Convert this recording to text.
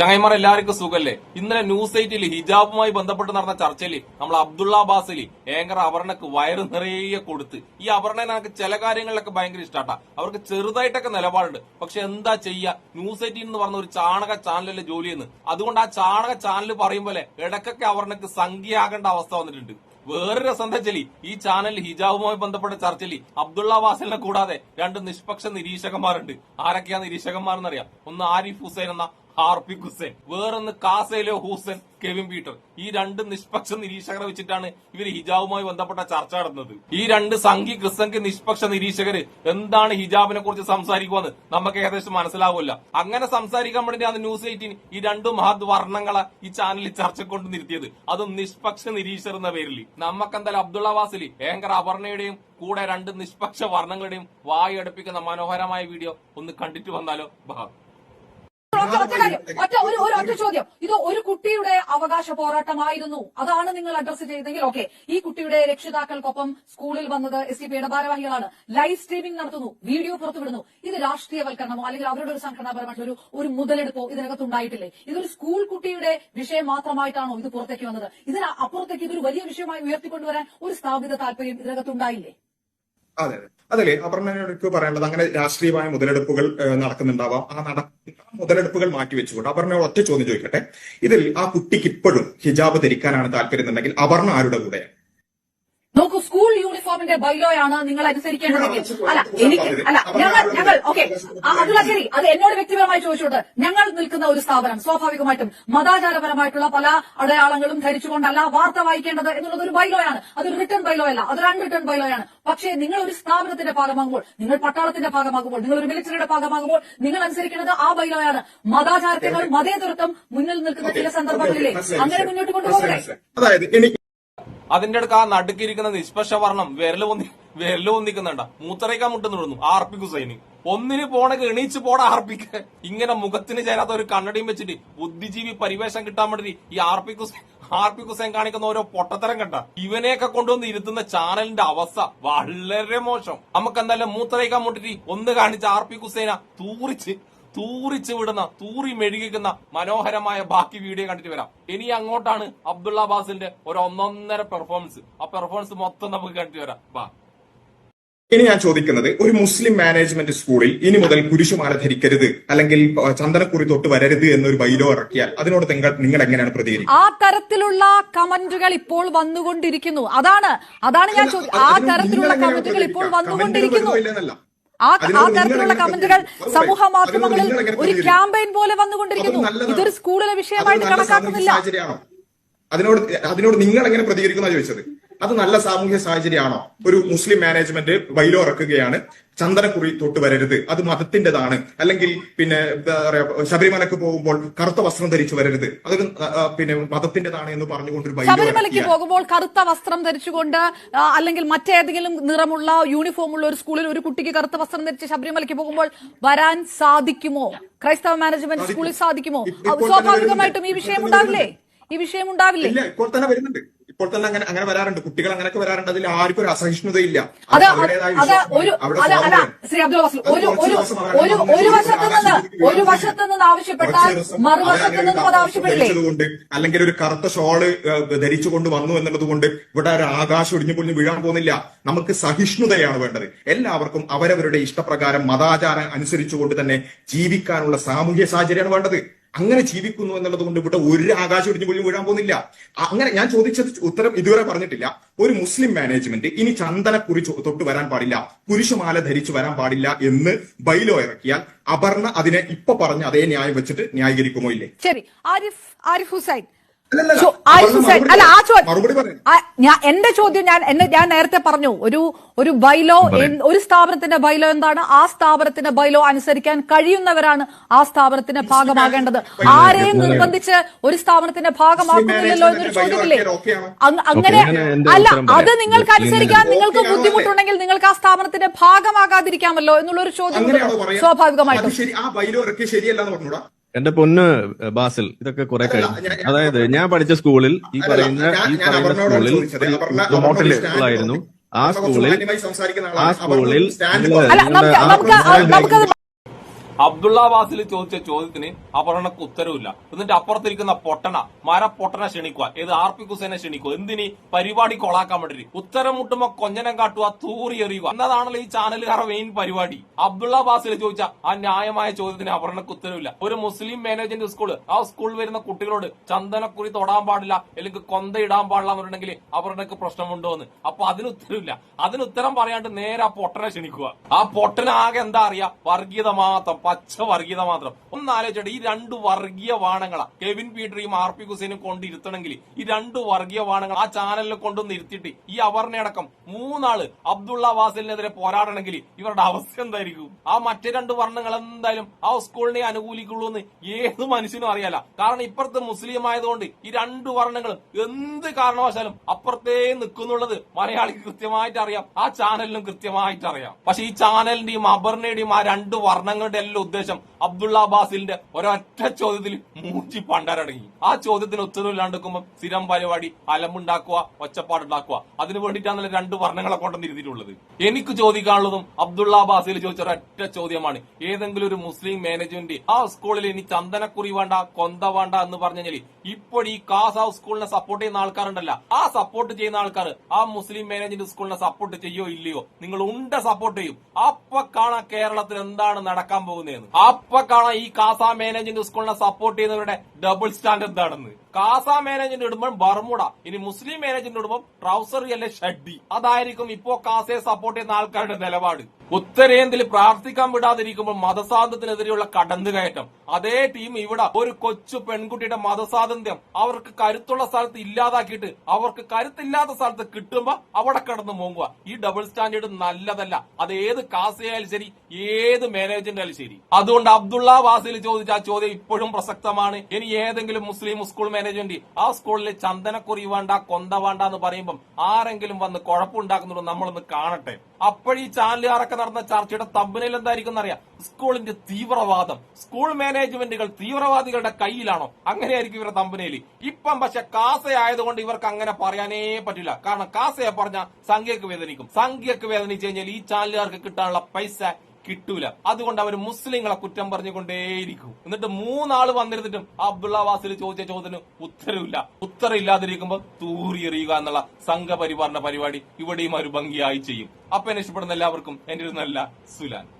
ചങ്ങായിമാർ എല്ലാവർക്കും സുഖല്ലേ? ഇന്നലെ ന്യൂസ് എയ്റ്റിൽ ഹിജാബുമായി ബന്ധപ്പെട്ട് നടന്ന ചർച്ചയിൽ നമ്മൾ അബ്ദുള്ള ബാസലി ഏങ്കർ അപർണക്ക് വയറ് നിറയെ കൊടുത്ത്. ഈ അപർണനെ എനിക്ക് ചില കാര്യങ്ങളിലൊക്കെ ഭയങ്കര ഇഷ്ടാട്ടാ. അവർക്ക് ചെറുതായിട്ടൊക്കെ നിലപാടുണ്ട്. പക്ഷെ എന്താ ചെയ്യാ? ന്യൂസ് എയ്റ്റിൽ എന്ന് പറഞ്ഞ ഒരു ചാണക ചാനലിലെ ജോലി എന്ന് അതുകൊണ്ട് ആ ചാണക ചാനൽ പറയും പോലെ ഇടക്കൊക്കെ അപർണക്ക് സംഖ്യയാകേണ്ട അവസ്ഥ വന്നിട്ടുണ്ട്. വേറൊരു രസം എന്താ വെച്ചാൽ ഈ ചാനലിൽ ഹിജാബുമായി ബന്ധപ്പെട്ട ചർച്ചയിൽ അബ്ദുള്ള വാസലിനെ കൂടാതെ രണ്ട് നിഷ്പക്ഷ നിരീക്ഷകന്മാരുണ്ട്. ആരൊക്കെയാ നിരീക്ഷകന്മാർ എന്നറിയാം ഒന്ന് ആരിഫ് ഹുസൈൻ എന്ന ഹാർപ്പിക് ഹുസൈൻ വേറൊന്ന് കാസേലോ ഹുസൈൻ കെവിൻ പീറ്റർ. ഈ രണ്ട് നിഷ്പക്ഷ നിരീക്ഷകരെ വെച്ചിട്ടാണ് ഇവർ ഹിജാബുമായി ബന്ധപ്പെട്ട ചർച്ച നടന്നത്. ഈ രണ്ട് സംഘി ക്രിസ്തങ്കി നിഷ്പക്ഷ നിരീക്ഷകര് എന്താണ് ഹിജാബിനെ കുറിച്ച് സംസാരിക്കുമെന്ന് നമുക്ക് ഏകദേശം മനസ്സിലാവില്ല അങ്ങനെ സംസാരിക്കാൻ വേണ്ടിയാണ് ന്യൂസ് എയ്റ്റീൻ ഈ രണ്ട് മഹത് വർണങ്ങളെ ഈ ചാനലിൽ ചർച്ച കൊണ്ട് നിർത്തിയത്. അതും നിഷ്പക്ഷ നിരീക്ഷകർ എന്ന പേരിൽ. നമുക്കെന്തായാലും അബ്ദുള്ള വാസിലി ഏങ്കർ അപർണയുടെയും കൂടെ രണ്ട് നിഷ്പക്ഷ വർണങ്ങളുടെയും വായടുപ്പിക്കുന്ന മനോഹരമായ വീഡിയോ ഒന്ന് കണ്ടിട്ട് വന്നാലോ ബാ കാര്യം ഒറ്റ ഒരു ഒരു ഒറ്റ ചോദ്യം. ഇത് ഒരു കുട്ടിയുടെ അവകാശ പോരാട്ടമായിരുന്നു. അതാണ് നിങ്ങൾ അഡ്രസ് ചെയ്തെങ്കിൽ ഓക്കെ ഈ കുട്ടിയുടെ രക്ഷിതാക്കൾക്കൊപ്പം സ്കൂളിൽ വന്നത് എസ് ഡി പിയുടെ ഭാരവാഹികളാണ്. ലൈവ് സ്ട്രീമിംഗ് നടത്തുന്നു. വീഡിയോ പുറത്തുവിടുന്നു. ഇത് രാഷ്ട്രീയവൽക്കരണമോ അല്ലെങ്കിൽ അവരുടെ ഒരു സംഘടനാപരമായിട്ടുള്ള ഒരു ഒരു മുതലെടുപ്പോ ഇതിനകത്ത് ഉണ്ടായിട്ടില്ലേ? ഇതൊരു സ്കൂൾ കുട്ടിയുടെ വിഷയം മാത്രമായിട്ടാണോ ഇത് പുറത്തേക്ക് വന്നത്? ഇതിന് അപ്പുറത്തേക്ക് ഇതൊരു വലിയ വിഷയമായി ഉയർത്തിക്കൊണ്ടുവരാൻ ഒരു സ്ഥാപിത താല്പര്യം ഇതിനകത്ത് ഉണ്ടായില്ലേ? അതെ അതെ. അതല്ലേ അപർണയോട് പറയാനുള്ളത്. അങ്ങനെ രാഷ്ട്രീയമായ മുതലെടുപ്പുകൾ നടക്കുന്നുണ്ടാവാം. ആ നട മുതലെടുപ്പുകൾ മാറ്റിവെച്ചുകൊണ്ട് അപർണ ഒറ്റ ചോദ്യം ചോദിക്കട്ടെ. ഇതിൽ ആ കുട്ടിക്ക് ഇപ്പോഴും ഹിജാബ് ധരിക്കാനാണ് താല്പര്യം എന്നുണ്ടെങ്കിൽ അപർണ ആരുടെ കൂടെയാണ്? നോക്കൂ സ്കൂൾ യൂണിഫോമിന്റെ ബൈലോയാണ് നിങ്ങൾ അനുസരിക്കേണ്ടതെങ്കിൽ അല്ല എനിക്ക് അല്ല ഞങ്ങൾ ഞങ്ങൾ ഓക്കെ അതുള്ള ശരി അത് എന്നോട് വ്യക്തിപരമായി ചോദിച്ചോട്ട് ഞങ്ങൾ നിൽക്കുന്ന ഒരു സ്ഥാപനം സ്വാഭാവികമായിട്ടും മതാചാരപരമായിട്ടുള്ള പല അടയാളങ്ങളും ധരിച്ചുകൊണ്ടല്ല വാർത്ത വായിക്കേണ്ടത് എന്നുള്ളത് ഒരു ബൈലോയാണ് അതൊരു റിട്ടേൺ ബൈലോ അല്ല അതൊരു അൺറിട്ടേൺ ബൈലോയാണ് പക്ഷേ നിങ്ങൾ ഒരു സ്ഥാപനത്തിന്റെ ഭാഗമാകുമ്പോൾ നിങ്ങൾ പട്ടാളത്തിന്റെ ഭാഗമാകുമ്പോൾ നിങ്ങൾ ഒരു മിലിറ്ററിയുടെ ഭാഗമാകുമ്പോൾ നിങ്ങൾ അനുസരിക്കേണ്ടത് ആ ബൈലോയാണ് മതാചാരത്തെക്കാൾ മതേതൃത്വം മുന്നിൽ നിൽക്കുന്ന ചില സന്ദർഭങ്ങളിലെ അങ്ങനെ മുന്നോട്ട് കൊണ്ടുപോകട്ടെ അതായത് എനിക്ക് അതിന്റെ അടുക്ക് ആ നടുക്കിരിക്കുന്ന നിഷ്പക്ഷ വർണം വിരൽ പൊന്നി വിരൽ പൊന്തിക്കുന്നുണ്ട. മൂത്രയ്ക്കാൻ ആർ പി ഹുസൈന് ഒന്നിന് പോണക്ക് എണീച്ച് പോട ആർപ്പിക്ക്. ഇങ്ങനെ മുഖത്തിന് ചേരാത്ത ഒരു കണ്ണടിയും വെച്ചിട്ട് ബുദ്ധിജീവി പരിവേഷം കിട്ടാൻ വേണ്ടി ഈ ആർപി ഹുസൈൻ ആർപി ഹുസൈൻ കാണിക്കുന്ന ഓരോ പൊട്ടത്തരം കണ്ട. ഇവനെയൊക്കെ കൊണ്ടുവന്ന് ഇരുത്തുന്ന ചാനലിന്റെ അവസ്ഥ വളരെ മോശം. നമുക്ക് എന്തായാലും മൂത്രയ്ക്കാൻ മുട്ടിട്ട് ഒന്ന് കാണിച്ച ആർപി ഹുസൈന തൂറിച്ച് തൂറിച്ച് വിടുന്ന തൂറി മെഴുകിക്കുന്ന മനോഹരമായ ബാക്കി വീഡിയോ കണ്ടിട്ട് വരാം. ഇനി അങ്ങോട്ടാണ് അബ്ദുള്ള ബാസിന്റെ ഒരു ഒന്നൊന്നര പെർഫോമൻസ് ആ പെർഫോമൻസ് മൊത്തം നമുക്ക് കണ്ടിട്ട് വരാം. ബാ. ഇനി ഞാൻ ചോദിക്കുന്നത് ഒരു മുസ്ലിം മാനേജ്മെന്റ് സ്കൂളിൽ ഇനി മുതൽ കുരിശുമാല ധരിക്കരുത് അല്ലെങ്കിൽ ചന്ദനക്കുറി തൊട്ട് വരരുത് എന്നൊരു ബൈലോ ഇറക്കിയാൽ അതിനോട് നിങ്ങൾ നിങ്ങൾ എങ്ങനെയാണ് പ്രതികരിക്കുന്നത് ആ തരത്തിലുള്ള കമന്റുകൾ ഇപ്പോൾ വന്നുകൊണ്ടിരിക്കുന്നു. അതാണ് അതാണ് ഞാൻ ആ തരത്തിലുള്ള കമന്റുകൾ ഇപ്പോൾ വന്നുകൊണ്ടിരിക്കുന്നു. ആ ആ തരത്തിലുള്ള കമന്റുകൾ സമൂഹ മാധ്യമങ്ങളിൽ ഒരു? ക്യാമ്പയിൻ പോലെ വന്നുകൊണ്ടിരിക്കുന്നു. ഇതൊരു സ്കൂളിലെ വിഷയമായിട്ട് കണക്കാക്കുന്നില്ല. അതിനോട് അതിനോട് നിങ്ങൾ എങ്ങനെ പ്രതികരിക്കുന്ന ചോദിച്ചത്? അത് നല്ല സാമൂഹ്യ സാഹചര്യമാണോ? ഒരു മുസ്ലിം മാനേജ്മെന്റ് ബൈലോ ഇറക്കുകയാണ് ചന്ദനക്കുറി തൊട്ട് വരരുത് അത് മതത്തിന്റേതാണ് അല്ലെങ്കിൽ പിന്നെ എന്താ പറയാ ശബരിമലക്ക് പോകുമ്പോൾ കറുത്ത വസ്ത്രം ധരിച്ചു വരരുത് അത് പിന്നെ മതത്തിന്റേതാണ് എന്ന് പറഞ്ഞുകൊണ്ടൊരു ബൈലോ ശബരിമലയ്ക്ക് പോകുമ്പോൾ കറുത്ത വസ്ത്രം ധരിച്ചുകൊണ്ട് അല്ലെങ്കിൽ മറ്റേതെങ്കിലും നിറമുള്ള യൂണിഫോം ഉള്ള ഒരു സ്കൂളിൽ ഒരു കുട്ടിക്ക് കറുത്ത വസ്ത്രം ധരിച്ച് ശബരിമലയ്ക്ക് പോകുമ്പോൾ വരാൻ സാധിക്കുമോ? ക്രൈസ്തവ മാനേജ്മെന്റ്. സ്കൂളിൽ സാധിക്കുമോ? സ്വാഭാവികമായിട്ടും ഈ വിഷയം ഉണ്ടാവില്ലേ ഈ വിഷയം ഉണ്ടാവില്ലേ ഇപ്പോൾ തന്നെ വരുന്നുണ്ട്. ഇപ്പോൾ തന്നെ അങ്ങനെ അങ്ങനെ വരാറുണ്ട്. കുട്ടികൾ അങ്ങനെയൊക്കെ വരാറുണ്ട്. അതിൽ ആർക്കും ഒരു അസഹിഷ്ണുതയില്ല. ഒരു വശത്ത് നിന്ന് ആവശ്യപ്പെട്ടാൽ മറുവശത്ത് ആവശ്യപ്പെടില്ലേ? അല്ലെങ്കിൽ ഒരു കറുത്ത ഷോൾ ധരിച്ചുകൊണ്ട് വന്നു എന്നുള്ളത് കൊണ്ട് ഇവിടെ ഒരു ആകാശം ഒടിഞ്ഞു പൊളിഞ്ഞു വീഴാൻ പോകുന്നില്ല. നമുക്ക് സഹിഷ്ണുതയാണ് വേണ്ടത്. എല്ലാവർക്കും അവരവരുടെ ഇഷ്ടപ്രകാരം മതാചാരം അനുസരിച്ചുകൊണ്ട് തന്നെ ജീവിക്കാനുള്ള സാമൂഹ്യ സാഹചര്യമാണ് വേണ്ടത്. അങ്ങനെ ജീവിക്കുന്നു എന്നുള്ളത് കൊണ്ട് ഇവിടെ ഒരു ആകാശം ഒടിഞ്ഞു പോലും വീഴാൻ പോകുന്നില്ല. അങ്ങനെ ഞാൻ ചോദിച്ചത് ഉത്തരം ഇതുവരെ പറഞ്ഞിട്ടില്ല. ഒരു മുസ്ലിം മാനേജ്മെന്റ് ഇനി ചന്ദനക്കുറി തൊട്ട് വരാൻ പാടില്ല. പുരുഷമാല ധരിച്ചു വരാൻ പാടില്ല എന്ന് ബൈലോ ഇറക്കിയാൽ അപർണ അതിനെ ഇപ്പൊ പറഞ്ഞ അതേ ന്യായം വെച്ചിട്ട് ന്യായീകരിക്കുമോ ഇല്ലേ? ശരി. ആരിഫ് ആരിഫ് ഹുസൈൻ. അല്ല ആ. ചോദ്യം മറുപടി പറയ്. ഞാൻ എന്റെ ചോദ്യം ഞാൻ എന്നെ ഞാൻ നേരത്തെ പറഞ്ഞു ഒരു ഒരു ബൈലോ ഒരു സ്ഥാപനത്തിന്റെ ബൈലോ എന്താണ്? ആ സ്ഥാപനത്തിന്റെ ബൈലോ അനുസരിക്കാൻ കഴിയുന്നവരാണ് ആ സ്ഥാപനത്തിന്റെ ഭാഗമാകേണ്ടത്. ആരെയും നിർബന്ധിച്ച് ഒരു സ്ഥാപനത്തിന്റെ ഭാഗമാക്കുന്നില്ലല്ലോ എന്നൊരു ചോദ്യമില്ലേ? അങ്ങനെ അല്ല അത്. നിങ്ങൾക്ക് അനുസരിക്കാൻ നിങ്ങൾക്ക് ബുദ്ധിമുട്ടുണ്ടെങ്കിൽ നിങ്ങൾക്ക് ആ സ്ഥാപനത്തിന്റെ ഭാഗമാകാതിരിക്കാമല്ലോ എന്നുള്ളൊരു ചോദ്യം അങ്ങനെയാണോ സ്വാഭാവികമായിട്ടും. ശരിയല്ല എന്ന് പറഞ്ഞൂടാ. എന്റെ പൊന്ന് ബാസിൽ ഇതൊക്കെ കുറെ കഴിഞ്ഞു. അതായത് ഞാൻ പഠിച്ച സ്കൂളിൽ ഈ പറയുന്ന ഈ പറയുന്ന സ്കൂളിൽ ആയിരുന്നു. സ്കൂളായിരുന്നു ആ സ്കൂളിൽ ആ. സ്കൂളിൽ അബ്ദുള്ള വാസിൽ ചോദിച്ച ചോദ്യത്തിന് അപർണക്ക് ഉത്തരവില്ല. എന്നിട്ട് അപ്പുറത്തിരിക്കുന്ന പൊട്ടണ മര പൊട്ടനെ ക്ഷണിക്കുക. ഏത് ആർ പി കുസേനെ ക്ഷണിക്കുക. എന്തിന്? പരിപാടി കൊളാക്കാൻ വേണ്ടി ഉത്തരം മുട്ടുമ്പോ കൊഞ്ഞനം കാട്ടുക തൂറി എറിയുക. എന്നതാണല്ലോ ഈ ചാനലുകാരുടെ മെയിൻ പരിപാടി. അബ്ദുള്ള വാസിൽ ചോദിച്ച ആ ന്യായമായ ചോദ്യത്തിന് അപർണക്ക് ഉത്തരവില്ല. ഒരു മുസ്ലിം മാനേജ്മെന്റ് സ്കൂൾ ആ സ്കൂളിൽ വരുന്ന കുട്ടികളോട് ചന്ദനക്കുറി തൊടാൻ പാടില്ല അല്ലെങ്കിൽ കൊന്ത ഇടാൻ പാടില്ല എന്നുണ്ടെങ്കിൽ അപർണക്ക് പ്രശ്നമുണ്ടോ എന്ന് അപ്പൊ അതിന് ഉത്തരവില്ല. അതിന് ഉത്തരം പറയാണ്ട് നേരെ ആ പൊട്ടനെ ക്ഷണിക്കുക. ആ പൊട്ടനാകെ എന്താ അറിയാ? വർഗീയത മാത്രം. പച്ച വർഗീയത മാത്രം. ഒന്ന് ആലോചിച്ചോട്ടെ ഈ രണ്ട് വർഗീയ വാണങ്ങളാ കെവിൻ പീറ്ററിയും ആർ പി ഹുസൈനും കൊണ്ടിരുത്തണമെങ്കിൽ ഈ രണ്ട് വർഗീയ വാണങ്ങൾ ആ ചാനലിൽ കൊണ്ടുവന്ന് ഇരുത്തിയിട്ട് ഈ അവർണയടക്കം മൂന്നാൾ അബ്ദുള്ള വാസലിനെതിരെ പോരാടണമെങ്കിൽ ഇവരുടെ അവസ്ഥ എന്തായിരിക്കും? ആ മറ്റേ രണ്ട് വർണങ്ങൾ എന്തായാലും ആ സ്കൂളിനെ അനുകൂലിക്കുള്ളൂ എന്ന് ഏത് മനുഷ്യനും അറിയാല കാരണം ഇപ്പുറത്ത് മുസ്ലിം ആയതുകൊണ്ട് ഈ രണ്ട് വർണങ്ങൾ എന്ത് കാരണവശാലും അപ്പുറത്തേ നിൽക്കുന്നുള്ളത് മലയാളിക്ക് കൃത്യമായിട്ട് അറിയാം ആ ചാനലിനും കൃത്യമായിട്ട് അറിയാം പക്ഷെ ഈ ചാനലിന്റെയും അപർണയുടെയും ആ രണ്ട് വർണങ്ങളുടെ എല്ലാം ഉദ്ദേശം അബ്ദുള്ള ബാസിലിന്റെ ഒരൊറ്റ ചോദ്യത്തിൽ മൂഞ്ചി പണ്ടരടങ്ങി. ആ ചോദ്യത്തിന് ഉത്തരവില്ലാണ്ടിരിക്കുമ്പോൾ സ്ഥിരം പരിപാടി അലമുണ്ടാക്കുക ഒച്ചപ്പാടുണ്ടാക്കുക. അതിനു വേണ്ടിയിട്ടാണ് രണ്ട് വർണങ്ങളെ കൊണ്ടുവന്നിരുത്തിയിട്ടുള്ളത് എനിക്ക് ചോദിക്കാനുള്ളതും അബ്ദുള്ള ബാസിൽ ചോദിച്ച ഒരൊറ്റ ചോദ്യമാണ്. ഏതെങ്കിലും ഒരു മുസ്ലിം മാനേജ്മെന്റ് ആ സ്കൂളിൽ ഇനി ചന്ദനക്കുറി വേണ്ട കൊന്ത വേണ്ട എന്ന് പറഞ്ഞു കഴിഞ്ഞാൽ ഇപ്പോൾ ഈ ഹൗസ് സ്കൂളിനെ സപ്പോർട്ട് ചെയ്യുന്ന ആൾക്കാരുണ്ടല്ല. ആ സപ്പോർട്ട് ചെയ്യുന്ന ആൾക്കാർ ആ മുസ്ലിം മാനേജ്മെന്റ് സ്കൂളിനെ സപ്പോർട്ട് ചെയ്യോ ഇല്ലയോ നിങ്ങൾ ഉണ്ട സപ്പോർട്ട് ചെയ്യും. അപ്പൊ കാണാൻ കേരളത്തിൽ എന്താണ് നടക്കാൻ പോകുന്നതെന്ന് അപ്പൊ കാണാം ഈ കാസ മാനേജ്മെന്റ് സ്കൂളിനെ സപ്പോർട്ട് ചെയ്യുന്നവരുടെ ഡബിൾ സ്റ്റാൻഡേർഡ് നടന്ന് കാസ മാനേജ്മെന്റ് ഇടുമ്പോൾ ബർമുട ഇനി മുസ്ലിം മാനേജ്മെന്റ് ഇടുമ്പോൾ ട്രൗസർ അല്ലെ ഷഡ്ഡി. അതായിരിക്കും ഇപ്പോ കാസയെ സപ്പോർട്ട് ചെയ്യുന്ന ആൾക്കാരുടെ നിലപാട്. ഉത്തരേന്ത്യയിൽ പ്രാർത്ഥിക്കാൻ വിടാതിരിക്കുമ്പോൾ മതസ്വാതന്ത്ര്യത്തിനെതിരെയുള്ള കടന്നുകയറ്റം. അതേ ടീം ഇവിടെ ഒരു കൊച്ചു പെൺകുട്ടിയുടെ മതസ്വാതന്ത്ര്യം അവർക്ക് കരുത്തുള്ള സ്ഥലത്ത് ഇല്ലാതാക്കിയിട്ട് അവർക്ക് കരുത്തില്ലാത്ത സ്ഥലത്ത് കിട്ടുമ്പോ അവിടെ കടന്ന് മൂങ്ങുക. ഈ ഡബിൾ സ്റ്റാൻഡേർഡ് നല്ലതല്ല. അത് ഏത് കാസയായാലും ശരി ഏത് മാനേജ്മെന്റ് ആയാലും ശരി. അതുകൊണ്ട് അബ്ദുള്ള വാസിൽ ചോദിച്ച ആ ചോദ്യം ഇപ്പോഴും പ്രസക്തമാണ്. ഇനി ഏതെങ്കിലും മുസ്ലിം സ്കൂൾ മാനേജ്മെന്റ് ആ സ്കൂളിൽ ചന്ദനക്കുറി വേണ്ട കൊന്ത വേണ്ട എന്ന് പറയുമ്പോൾ ആരെങ്കിലും വന്ന് കുഴപ്പമുണ്ടാക്കുന്നുണ്ടോ നമ്മളൊന്ന് കാണട്ടെ. അപ്പോഴീ ചാനലുകാരൊക്കെ നടന്ന ചർച്ചയുടെ തമ്പനയിൽ എന്തായിരിക്കും എന്നറിയാം. സ്കൂളിന്റെ തീവ്രവാദം. സ്കൂൾ മാനേജ്മെന്റുകൾ തീവ്രവാദികളുടെ കയ്യിലാണോ? അങ്ങനെയായിരിക്കും ഇവരുടെ തമ്പനയിൽ ഇപ്പം പക്ഷെ കാസയായതുകൊണ്ട് ഇവർക്ക് അങ്ങനെ പറയാനേ പറ്റില്ല. കാരണം കാസയെ പറഞ്ഞ സംഖ്യക്ക് വേദനിക്കും. സംഖ്യക്ക് വേദനിച്ചു കഴിഞ്ഞാൽ ഈ ചാനലുകാർക്ക് കിട്ടാനുള്ള പൈസ കിട്ടൂല. അതുകൊണ്ട് അവർ മുസ്ലിങ്ങളെ കുറ്റം പറഞ്ഞുകൊണ്ടേയിരിക്കും. എന്നിട്ട് മൂന്നാൾ വന്നിരുന്നിട്ടും അബ്ദുള്ള വാസിൽ ചോദിച്ച ചോദ്യത്തിന് ഉത്തരവില്ല. ഉത്തരം ഇല്ലാതിരിക്കുമ്പോൾ തൂറിയെറിയുക എന്നുള്ള സംഘപരിവാറിന്റെ പരിപാടി ഇവിടെയും ഒരു ഭംഗിയായി ചെയ്യും. അപ്പൊ എന്നെ ഇഷ്ടപ്പെടുന്ന എല്ലാവർക്കും എന്റെ ഒരു നല്ല സുലാൻ.